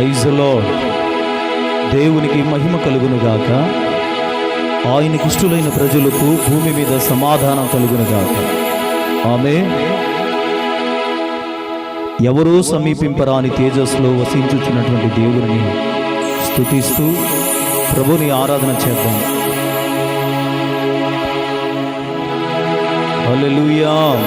ప్రైజ్లో దేవునికి మహిమ కలుగునుగాక. ఆయనకి ఇష్టలైన ప్రజలకు భూమి మీద సమాధానం కలుగునుగాక. ఆమె ఎవరూ సమీపింపరాని తేజస్సులో వసించుచున్నటువంటి దేవుని స్థుతిస్తూ ప్రభుని ఆరాధన చేద్దాం. హల్లెలూయా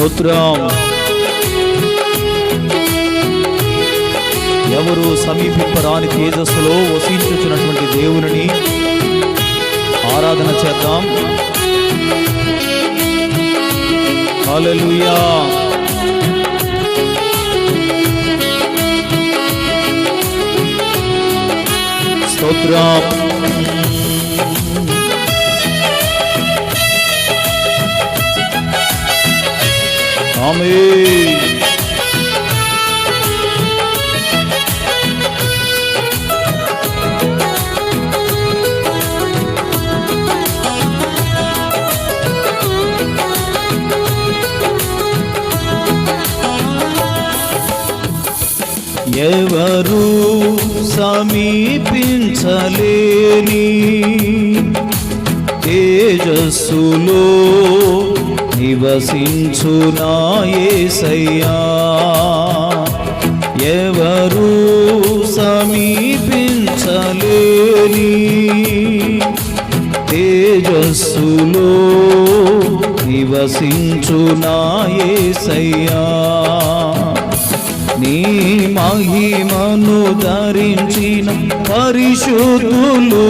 స్తోత్రం. ఎవరు సమీపింపరాని తేజస్సులో వసించుచున్నటువంటి దేవుని ఆరాధన చేద్దాం. హల్లెలూయా. స్తోత్రం. Amém. ఎవరు సమీపించలేని తేజస్సులో నివసించు నాయసయ్యా ఎవరు సమీపించలేని తేజస్సులో నివసించు నాయసయ్యా నీ మహిమను ధరించిన పరిశుద్ధులు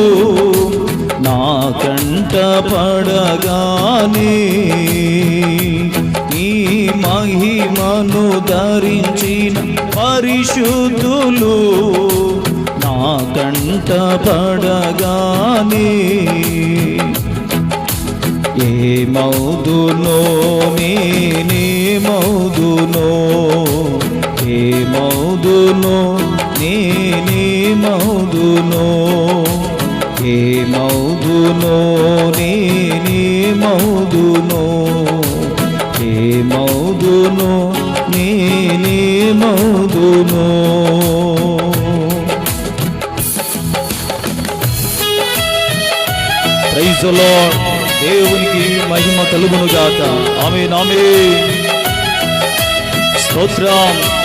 నా కంట పడగానే ఈ మహిమను ధరించిన పరిశుద్ధులు నా కంట పడగానే ఏ మౌదునో నేనే మౌదునో ఏ మౌదునో నేనే మౌదునో ఏ మౌదునో నేనే మౌదునో. ఏ మౌదునో నేనే మౌదునో. ప్రైజ్ దేవునికి మహిమ కలుగును గాక ఆమె నామే స్తోత్రం.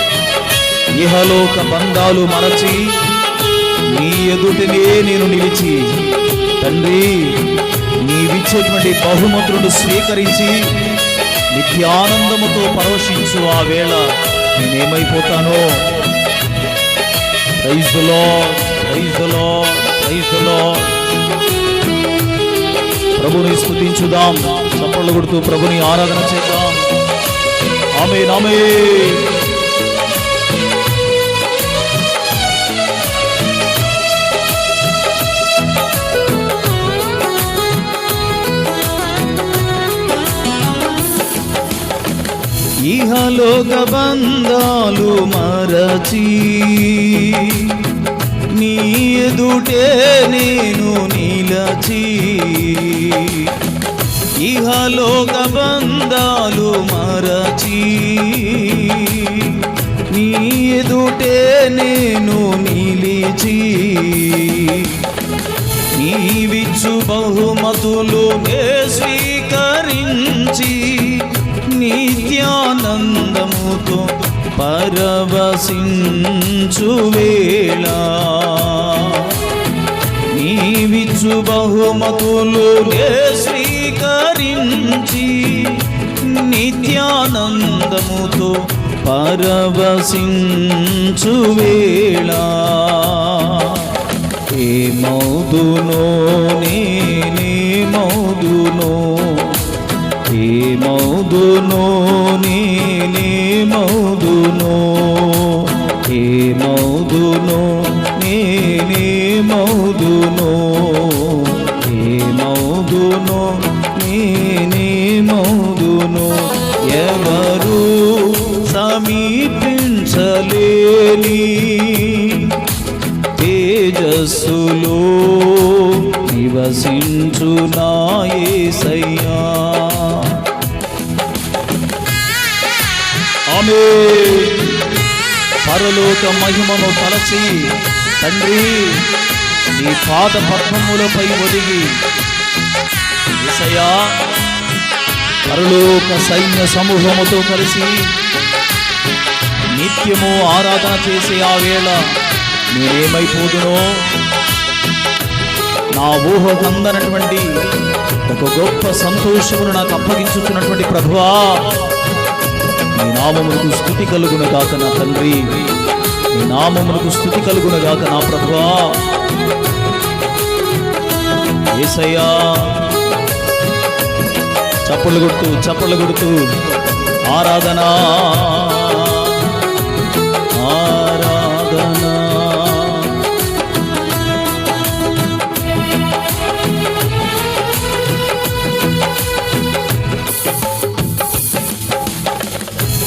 ఇహలోక బంధాలు మరచి నీ ఎదుటనే నేను నిలిచి తండ్రి నీవిచ్చేటువంటి బహుమతులను స్వీకరించి నిత్యానందముతో పరవశించు ఆ వేళ నేనేమైపోతానో? ప్రైజ్ లార్డ్ ప్రైజ్ ప్రభుని స్థుతించుదాం చప్పళ్ళు కొడుతూ ప్రభుని ఆరాధన చేద్దాం. ఆమె నామే ఇహలోక బంధాలు మరచి నీ ఎదుటే నేను నిలచి ఇహలోక బంధాలు మరచి నీ ఎదుటే నేను నిలిచి నీవిచ్చు బహుమతులు స్వీకరించి నిత్యానందముతో పరవసించు వేళ. నీవిచ్చు బహుమతులు స్వీకరించి నిత్యానందముతో పరవసించు వేళ. ఏ మౌదునో నే మౌదునో ఏమౌదును నేనేమౌదును ఏమౌదును నేనేమౌదును ఏమౌదును నేనేమౌదును ఎవరు సమీపించలేని తేజస్సులో నివసించు నాయసయ్యా ఆమె పరలోక మహిమను తలచి తండ్రి నీ పాద పద్మములపై ఒదిగి. విషయా పరలోక సైన్య సమూహముతో కలిసి నిత్యము ఆరాధన చేసే ఆ వేళ నేనేమైపోదునో? నా ఊహ కందనటువంటి ఒక గొప్ప సంతోషమును నాకు అప్పగించుతున్నటువంటి ప్రభువా నీ నామములకు స్థుతి కలుగున గాక నా తండ్రి. నీ నామములకు స్థుతి కలుగున గాక నా ప్రభువా. ఏసయ్యా. చప్పళ్ళు కొడుతూ చప్పళ్ళు కొడుతూ ఆరాధనా.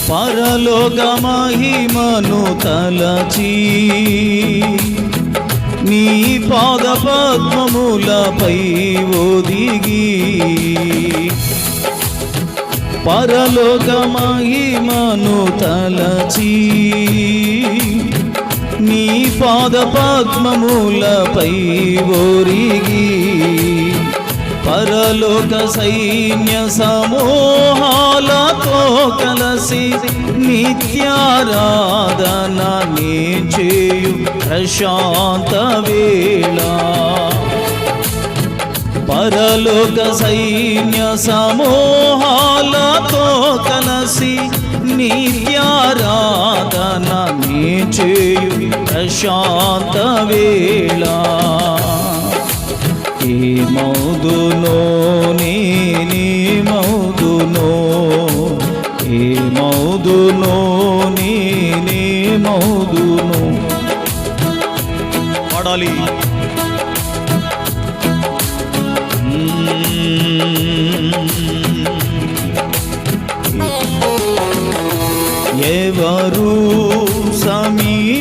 పరలోక మహిమను తలచి నీ పాద పద్మములపై ఒదిగి పరలోక మహిమను తలచి నీ పాద పద్మములపై ఒరిగి పరలోక సైన్య సమూహాలతో కలసి నిత్యారాధన నే చేయు ప్రశాంత వేళ. పరలోక సైన్య సమూహాలతో కలసి నిత్యారాధన నీ చేయు ప్రశాంత వేళ. ఏ మౌదునో నీ మౌదునో? ఏ మౌదునో నీ మౌదునో? పాడాలి. ఎవరు సమీపించలేని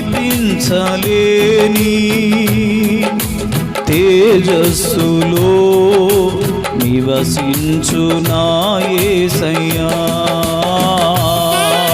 తేజస్సులో నివసించు నాయసయ్యా